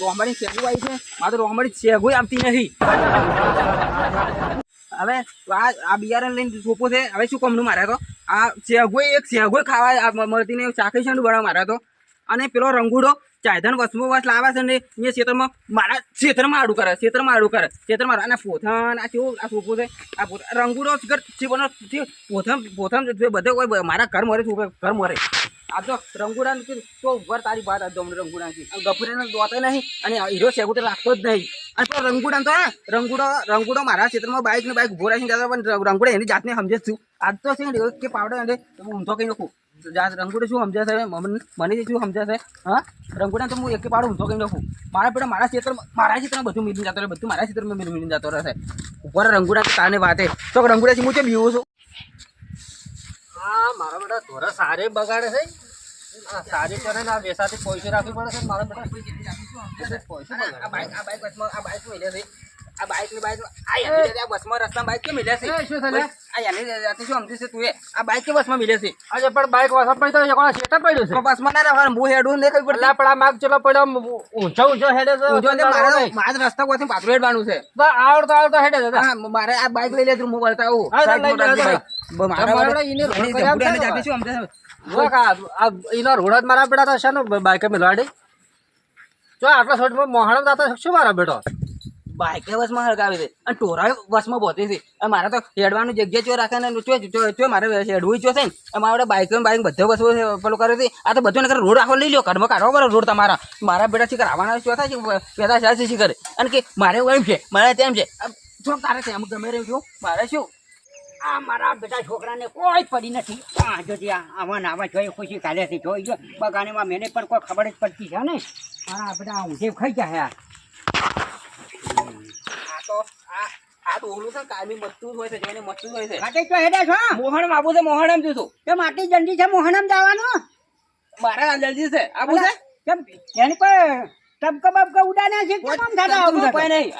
રોમડી શેગુ આવી છે. મારે તો રોમડી શેગુ આવતી નથી. હવે આ આ બિયારણ લઈને સોપો છે. હવે શું કમનું મારે તો? આ શેગુ એક શેગુ ખાવા મળતી ને ચાકી છે બનાવ મારે તો. અને પેલો રંગુડો ચાયધન વસમો વસ લાવે છે ને એ ક્ષેત્રમાં મારા ક્ષેત્રમાં આડું કરે ક્ષેત્રમાં આડું કરે. ક્ષેત્રમાં અને પોથણ આ કેવું, આ સોપો છે? આ રંગુડો ઘર જીવનનો જે પોથમ પોથમ બધે કોઈ મારા ઘર મરે છે ઘર મરે. આ તો રંગુડા તો ઉપર તારી વાત આ દમ રંગુડાની ગફુરાને દોતે નહીં અને હીરો શેગુ તો રાખતો જ નહીં. અને પેલો રંગુડા તો રંગુડો રંગુડો મારા ક્ષેત્રમાં બાઇક ને બાઇક ઊભો રાખીને જતા પણ રંગુડા એની જાતને સમજે છું. આજ તો છે કે પાવડો અને ઊંધો કઈ નાખું. જાત રંગુડે શું સમજાશે? મને શું સમજાશે? હા? રંગુડા તો હું એક પાવડો ઊંધો કઈ નાખું મારા પેલા મારા ક્ષેત્રમાં મારા ક્ષેત્રમાં બધું મિલી જતો રહે બધું મારા ક્ષેત્રમાં મિલી જતો રહેશે. ઉપર રંગુડા તાને વાતે. તો રંગુડાથી હું કેમ બીવું છું હા મારા બેટા ધોરા સારે બગાડે છે. સારી કરે ને આ વેસાથી પૈસે રાખવી પડે છે મારા બેટા. પૈસે બગાડે આ બાઇક આ બાઇક આ બાઇક મિલે છે. આ બાઇકની બાઇક આ યાની આ બસમાં રસ્તામાં બાઇક કેમ મિલે છે? શું થયું? આ યાની જાતે શું સમજે છે તું એ? આ બાઇક કે બસમાં મિલે છે? આજે પણ બાઈક વાસા પડી તો એકલા શેટા પડ્યું છે. બસમાં ના રહેવાનું હું હેડું ને કઈ પડતી. એટલે માગ ચલો પડ્યો ઊંચો ઊંચો હેડે છે ઊંધો એટલે મારે મારે રસ્તા પરથી પાછું હેડવાનું છે. તો આવડતો આવડતો હેડે છે. હા મારે આ બાઈક લઈ લે તું હું વળતા આવું. હા, લઈ લે, મારા રોડ? શું? જો કા આ એનો રોડ જ મારા બેટા તો છે ને બાઈક મિલવાડી જો આટલા શોર્ટમાં મોહાણમ દાતા શું મારા બેટો? બાઇક વસમાં બસમાં દે. છે અને ટોરા બસમાં પહોંચે છે અને મારે તો હેડવાનું જગ્યા ચો રાખે ને ચો ચો- ચો મારે હેડવું ચો છે ને. અમારે મારે બાઇક બાઇક બધે બસો પેલું કરે છે. આ તો બધું નકર રોડ આખો લઈ લો ઘરમાં કાઢવો પડે રોડ તમારા. મારા બેટા શીખર આવવાના ચો થાય છે પેદા થાય છે શીખર. અને કે મારે એમ છે, મારે તેમ છે. જો તારે તેમ ગમે રહ્યું છું મારે શું? આ મારા બેટા છોકરાને કોઈ પડી નથી. આ જોજે આવા આવા જોઈએ ખુશી કાલે છે. જોઈ જો. બગાડીમાં મેને પણ કોઈ ખબર જ પડતી છે ને. મારા બેટા ઊંધે ખાઈ આ. તો આ આ તો ઓલું છે કાયમી મસ્તું હોય છે જોઈને મસ્તું હોય છે. ખાતે તો હેડે છો. મોહન આવું છે મોહન એમ જોતું તે માટી જલ્દી છે મોહનમ જવાનું? મારા જલ્દી છે. આવું છે? કેમ? એની પર ટબકા બબકો ઉડાને છે કેમ થાતા આવું કોઈ નહીં.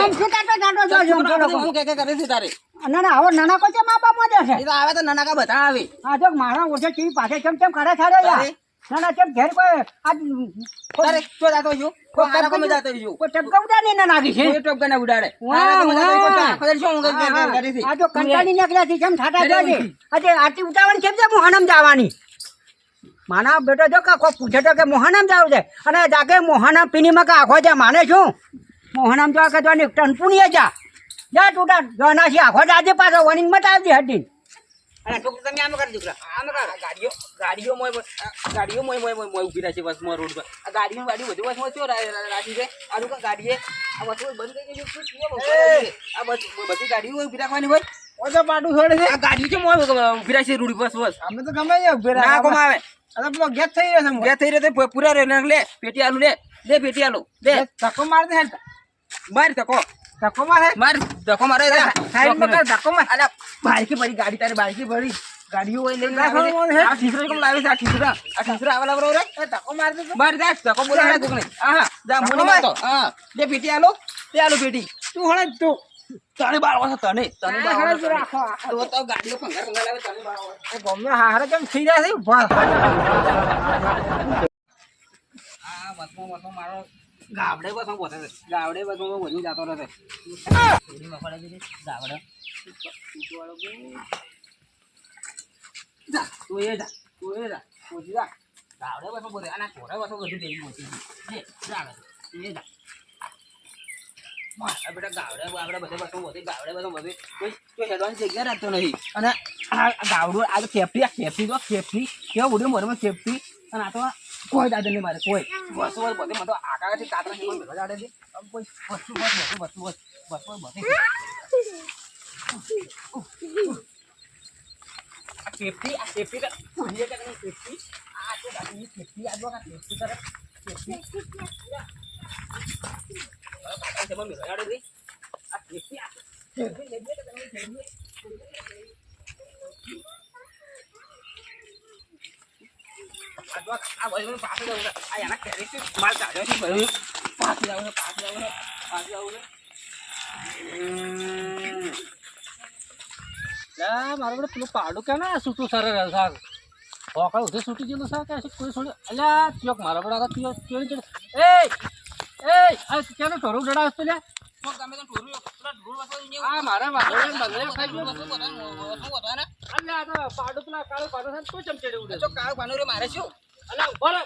આમ શું તાતો તાતો જો જો હું કે કે કરે છે તારે ના ના હવે નાના છે મા બાપમાં છે. એ તો આવે તો નાના કા બધા આવે. આ જો મારા ઓછે ટીવી પાસે કેમ કેમ કરે છે યાર. ના ના કેમ ઘેર કોઈ આ ચો જાતો જો કોઈ આરા કોમે જાતો જો કોઈ ટપકા ઉડાને ના નાખી છે? કોઈ ટપકા ના ઉડાડે છું, વાહ. શું હા, હા. કરી છે આ જો કંટાળી નીકળ્યા છે કેમ ઠાટા જાજે આજે આરતી ઉતાવળ કેમ છે? મોહનમ જવાની. માના બેટો જો કાકો પૂછે તો કે મોહનમ જાવ છે. અને જાકે મોહનમ પીનીમાં કા આખો છે માને શું મોહનમ જો કે તો ટનપુણીએ જા. જા તૂટા જોનાથી આખો જાજે પાછો વનિંગ મટાવતી હતી. અને છોકરા તમે આમ કરી દીકરા આમ કર ગાડીઓ ગાડીઓ મોય ગાડીઓ મોય મોય મોય ઊભી રાખી બસ મો રોડ પર આ ગાડીઓ ગાડીઓ બધી બસમાં શું રાખી છે? આ લોકો ગાડીએ? આ બસ બંધ થઈ ગઈ શું બસ? આ બધી ગાડીઓ ઊભી રાખવાની હોય? ઓછો પાટું છોડે છે? આ ગાડીઓ છે મોય ઊભી રાખી રોડ બસ બસ? અમે તો ગમે ત્યાં ઉભે ના કોમ આવે અરે પેલો ગેસ થઈ રહ્યો છે બે થઈ રહ્યો તો પૂરા રે લે પેટી આલુ લે. લે પેટી આલુ. લે. ધક્કો હેડ માર ધક્કો. મારે માર ધક્કો મારે કર, ધક્કો માર. બાઈકી પડી ગાડી તારી બાઈકી પડી ગાડીઓ હોય લઈને છે. આ ઠીસરો કેમ લાવે છે? આ ઠીસરા આ ઠીસરા આવા લાવરો રે. એ ધક્કો મારતે તો માર જા ધક્કો બોલાવે કોકને. હા જા ધક્કો મારતો હા. લે પેટી આલો. તે આલો પેટી. તું હણે તું. તને બાર વાસો તને. તને રાખો, તો તો ગાડીઓ લાવે એ ગમે હારે કેમ થઈ રહ્યા છે? આ મારો ગાવડે બસમાં પોતે છે ગાવડે બસમાં વધુ જતો રહે છે છે ગાવડે જા, તું એ જા, તું એ જા પહોંચી જા. ગાવડે વસમાં પોતે. અને થોડા વસમાં બધું દેવી પહોંચી લે, જા એ જા. બેટા ગાવડે બાવડે બધે બસો બોથે ગાવડે વસમાં બોથે કોઈ કોઈ હેડવાની જગ્યા રાખતો નથી. અને આ ગાવડું, આ તો ખેપટી આ ખેપટી તો ખેપટી કેવું બધું મોરમાં ખેપટી અને આ તો કોઈ દાદા મારે કોઈ. બસો બસ બધે મને તો આકાથી કાતરા જીવન ભેગા જાડે છે. કોઈ વસ્તુ બસ વસ્તુ વસ્તુ બસ બસ બસ. બધે આ સેફટી આ કેપી કર ભૂલીએ કે નહીં કેપી આ તો દાદી કેપી આ જો કેપી કરે કેપી આ કેપી આ કેપી લેજે કે તમે સેફટી આ વળી પાછળ જવું છે. આ એના કેરેક્ટર માલ કાઢ્યો છે ભર્યું. પાછળ આવું છે, પાછળ આવું છે, છે. મારો બેટો પેલું પાડું કે ના સૂતું સર રહે હોકળ ઉધે છૂટી ગયેલું છે કે કોઈ છોડ્યું અલ્યા ચોક મારા બેટા ચોરી ચડે એ એ આ ક્યાંનો ઢોરું ઢોરું પેલા મારા બધા બધા પાડું પેલા કાળો પાડું તું ચમચેડી ઉડે કાળો પાડો મારે શું અલ્યા ઊભો રહે.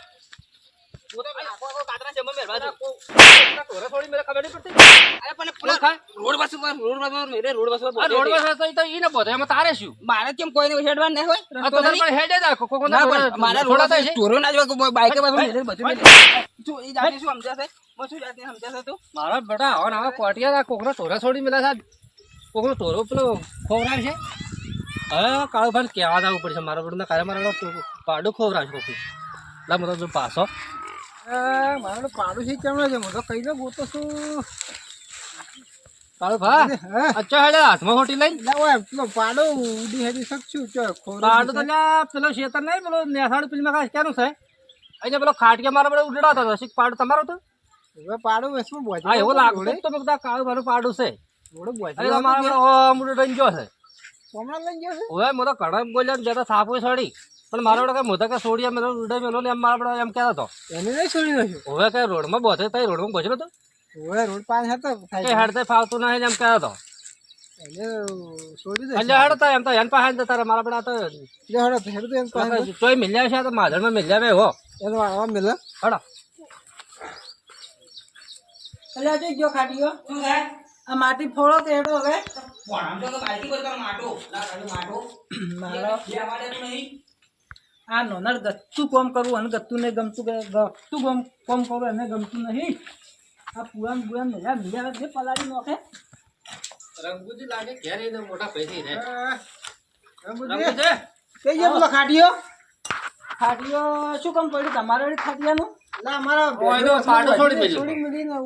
હું તો પેલા આખો આખો છે, એમાં મેરવા અલ્યા, છું. કો- પેલા ઢોરે થોડી મને ખબર નહીં પડતી. અરે પણ પેલા ખાય? રોડ વસવા રોડ વસવા મેરે રોડ વસવા આ બોલે રોડ છે. પર તો ઈ ને બધે એમાં તારે શું? મારે કેમ કોઈને હેડવાન ના હોય? હેડે મારા રોડ ના જોવા કોઈ બાઈકે બધું સમજાશે મારા બેટા કોટિયા કોકનો છોડી મેલા કોકનો ઢોરો પેલો ખોવરાવ છે. હવે કાળો કહેવા જવું પડશે મારા બેટા કાલે મારા પાડું ખોવરાવ છે કોકનું. લા મને જો પાછો. મારો પાડું છે કેમ છે? હું તો કહી દઉં હું તો શું કાળો ભા અચ્છા હેડે હાથમાં ખોટી લઈ ના પેલો પાડો ઉડી હેડી શકશું ચો પાડું તો પેલો શેતર નહીં પેલો નેસાડ પેલી માં ક્યાંનું છે? અહીંયા પેલો ખાટિયા મારા બધા ઉડડાતો હતો. શીખ પાડું તમારો તો? હવે પાડો વેસમાં બોજી હા એવું લાગતું જ તો મેં કીધું આ કાળું પાડું છે. થોડો બોજી અરે તમારા ઓમ ઉડે ગયો છે. હમણાં લઈ ગયો છે? હવે હું તો ઘણા બોલ્યા બે તો થાપો છોડી. પણ મારો વડે કઈ મોટા કે છોડી એમ ઉડે મેલો ને એમ મારા વડે એમ કહેતો હતો એને નહીં છોડી નાખ્યો હવે કઈ રોડમાં બોધે તઈ રોડમાં બોધેલો તો હવે રોડ પાસે હતો કઈ થાય હેડતે ફાવતું નહીં ને એમ કહેતો હતો એને છોડી દે એટલે હેડતા એમ તો એન પાસે જતા રહે મારા બધા તો જો હડો ફેર તો એમ પાસે ચોય મિલ્યા છે તો માધરમાં મિલ્યા બે હો એનો આવા મેલે હડો અલ્યા જોઈ ગયો ખાટીયો શું થાય આ માટી ફોડો તો હેડો હવે પણ આમ તો બાઈકી પર તારો માટો લા તારું માટો મારો જે અમારે તું નહીં આ નોનર ગત્તું કોમ કરવું અને ગત્તું નહીં ગમતું કે ગત્તું કોમ કોમ કરવું એને ગમતું નહીં. આ પુરાણ પુરાણ મેલા મેલા જે પલાળી નોખે. રંગુજી લાગે ઘેર એને મોટા પૈસી રે રંગુજી. કઈ પેલો ખાટીયો ખાટીયો શું કામ પડ્યું? તમારે ખાટીયાનું ના અમારા ઓય છોડી મળી ને મેલીને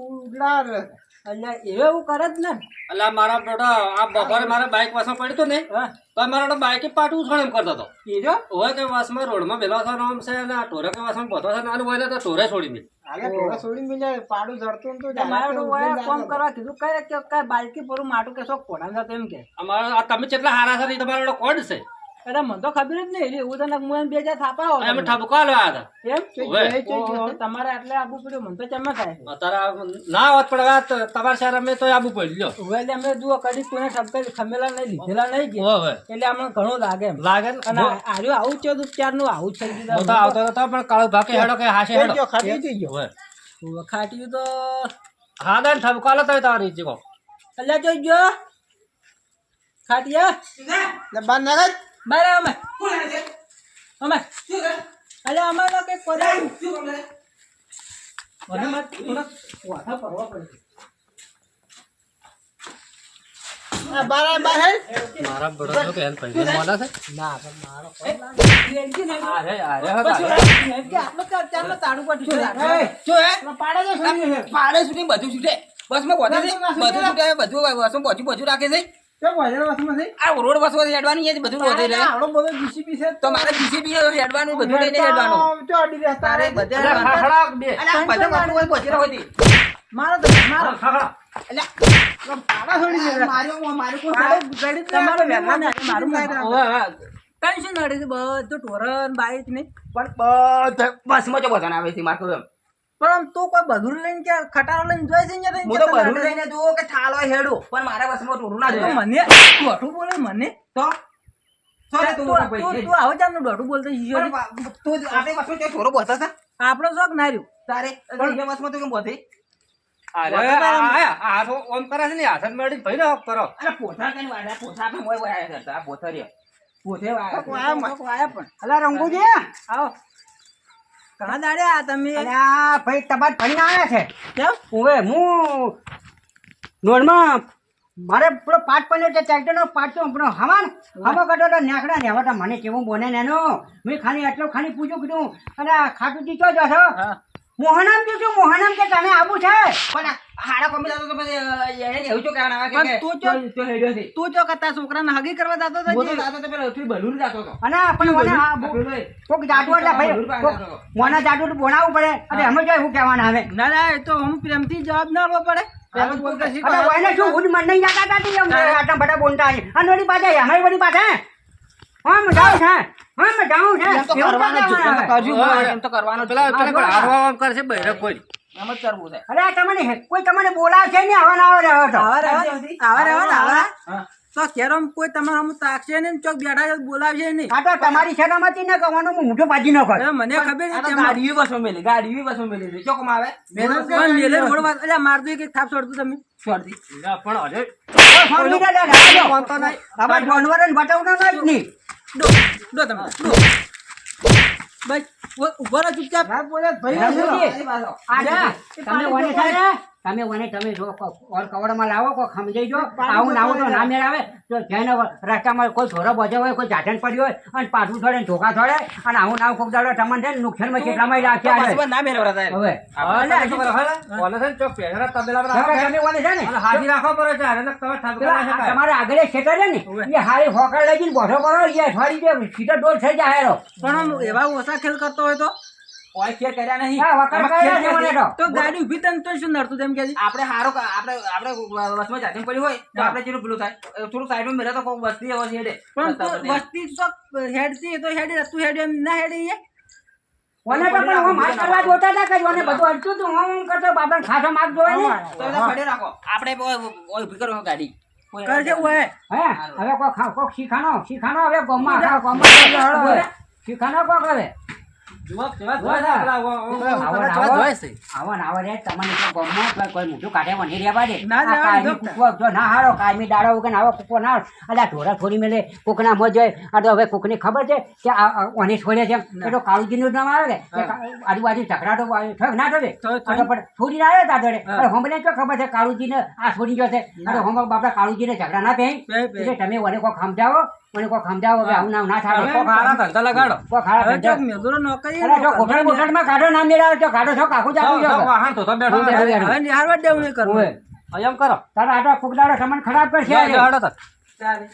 અલ્યા એવું કરે જ ને. એટલે આ મારા બેટા આ બપોરે મારા બાઇક વાસમાં પડ્યું હતું ને હા. તો મારા બાઇકે પાટું ઉછળ એમ કરતો હતો. એ જો. કે વાસમાં રોડમાં બેલો થવાનો આમ છે અને આ ઢોરે કે વાસમાં છે નાનું આનું હોય ને તો ઢોરે છોડી પાડું જડતું તો તમારે direct ઓય કોમ કરવા કીધું કઈ કે કઈ બાલકી પર માટું કે શોખ કોડા જતો એમ કે? અમારા આ તમે કેટલા હારા છે તમારા કોડ છે? અરે મને તો ખબર જ નહીં. એવું તને હું બે હજાર થાપા હોય. અમે ઠપકો આલ્યો આ હતા એમ? તમારે એટલે આબુ પડ્યું મને તો ચમક થાય? છે ના હોત તો તમારા શહેર અમે તો આબુ પડી લ્યો. હવે એટલે અમે જુઓ કદી કોઈને ઠપકે ખમેલા નહીં લીધેલા નહીં કે. એટલે અમને ઘણું લાગે એમ. લાગે ને? અને આર્યું આવું છે ઉપચારનું આવું તો ગયું. આવતો હતો પણ કાળો ભાકે હેડો કે હાશે હેડો. ખાટી થઈ ગયો. હવે. ખાટ્યું તો હા દે ને ઠપકો આલો તોય તમારી જીવો. એટલે જોઈ ગયો ખાટિયા બાર નાખ બાર અમે. કોણ આવે છે? અમે. શું કરે શું કરે? મને મત વાથા પરવા પડે આ બાર આ બાર હે? મારા બડો તો કે પૈસા મોડા છે? ના મારો ફોન લાગે. અરે અરે પછી હવે એમ કે આટલો ચાર ચારનો તાળું પાડ્યું છે. એ, શું હે પેલો પાડો સુધી બધું છૂટે. બસમાં બોધે બધું છૂટે બધું બધું રાખે છે. આ રોડ હેડવાની બધું બધો જીસીબી છે તો. મારે જીસીબી હેડવાનું બધું લઈને હેડવાનું. તો અડી રહ્યા તારે બધે બે. બધા પહોંચી રહ્યો હતી. મારો તો મારો. ખાખડા શું નડે છે. બધું ટોરન બાઈક ને. પણ બધા બસમાં જો બધા આવે છે મારું એમ. પણ આમ તું કોઈ બધું લઈને કે ખટારો લઈને જોઈ છે ને હું તો બધું લઈને જુઓ કે ઠાલો હેડો? પણ મારા વસમાં ટોરું ના જોઈએ મને દોઢું બોલે મને. તો? આપણે શોખ ના રહ્યું. તારે? કેમ બોધી આ તો છે આવો. ઘણા દાડ્યા તમે આ ભાઈ તમાર ભણીને આવ્યા છે. કેમ? ઓવે હું નોર્મલ મારે પેલો પાટ પડ્યો છે ટ્રેક્ટરનો પાટ તો આપણો હવાન હવા કાઢો તો નાખડા ને હવે તો મને કેવું બોને નેનો મેં ખાલી એટલો ખાલી પૂછ્યું કીધું અને આ ચીચો જશો? મોહનામ કીધું મોહનામ કે તને આવું છે? પણ હાડા કોમી તો પછી એને એવું શું કહેવાના આવે કે તું તો તો હેડ્યો છે. તું જો કરતા છોકરાને હગી કરવા જતો તો જે? જાતો તો પેલો જાતો અને પણ મને આ. કોક જાડુ એટલે ભાઈ મોના જાડુ તો પડે. અને અમે જો શું કહેવાના આવે ના ના એ તો હું પ્રેમથી જવાબ ના આપવો પડે. જાતા કરવાનો કહેવાના એમ તો આવે. કરવું જ, એમ તો કરવાનો જ. પેલા પેલા પણ હારવા આમ કરે છે બૈરક કોઈ એમ જ કરવું છે. અરે તમને કોઈ તમને બોલાવશે આવા ના આવા આવા આવા આવા. તો કેરમ કોઈ તમારે સામું તાકશે નહીં ચોક બેઠા છે બોલાવશે નહીં. તો તમારી સલામતી ન કહેવાનું હું ન કર મને ખબર છે તો બસો મેલી ગાડી બસો મેલી આવે મેલે રોડ એટલે માર દો એક થાપ છોડતું તમે. છોડતી પણ અરે ફોન નહીં. નહીં. ડો ડો તમે ડો. બસ ઉભો- રહો ચૂપચાપ. રઘુજી, આ તમે ઓને થાય તમે મને તમે જો ઓર કવડમાં લાવો કોઈ સમજાઈ જો. આવું ના તો ના મેળ આવે તો જેને રસ્તામાં કોઈ છોરો બજે હોય કોઈ જાટણ પડ્યો હોય અને પાછું થોડે ધોકા થોડે અને આવું નાવું કોક દાડો તમને છે નુકસાનમાં કેટલામાં ના હવે. રાખો. હવે છે ને. શકાય. તમારા આગળ ખેતર છે ને એ હારી હોકર લઈ જઈને બોઠો કરો એ ડોલ થઈ જાય પણ એવા ઓછા ખેલ કરતો હોય તો? કોઈ ફેર કર્યા નહીં. હા, વખત કર્યા છે મને તો. તો ગાડી ઊભી તને તો શું નડતું તેમ કે આપણે હારો આપણે આપણે બસમાં જાતે પડ્યું હોય તો આપણે જેટલું પેલું થાય. થોડું સાઈડમાં મેળે તો કોઈ વસ્તી હોય છે પણ તો રસ્તા પર વસ્તી તો હેડતી એ તો હેડી તું હેડી એમ ના હેડી એ ઓને તો પણ હું માર કરવા જોતા હતા કે ઓને બધું અડતું હતું હું હું કરતો બાપા ખાસો માર્ક જોવે ને? તો એને રાખો. આપણે ઓય- ઓય ઊભી કરો ગાડી. કરજે હોય હે? હવે કોઈ ખા શીખાનો શીખાનો હવે ગોમમાં ગોમમાં હવે. શીખાનો કોક હવે. કોકના ખબર છે કે ઓને છોડે છે એટલો તો કાળુજીનું નામ આવે ને આજુબાજુ ઝઘડાટો ના થશે છોડી આવે તા હમણે તો ખબર છે કાળુજી ને આ છોડી હમણાં બાપડા ઝઘડા ના પહેરી પહેરી, પહેરી. એટલે તમે મને કોઈ સમજાવો મને કોક સમજાવો કે આવું નામ ના થાય કોક હારા ધંધા લગાડો કોક હારા હવે ધંધા. મેદુરો નોકરી અરે જો કોકણમાં કાઢો ના મેળાવ તો કાઢો છો કાકુ જાતું જો જાઓ, વાહન તો તો બેઠો. હવે નિહારવા દેવું નહીં કરવું. એમ કરો તારા આટલા ફુગડાડો સામાન ખરાબ કરશે હાડો તો. ચાલે.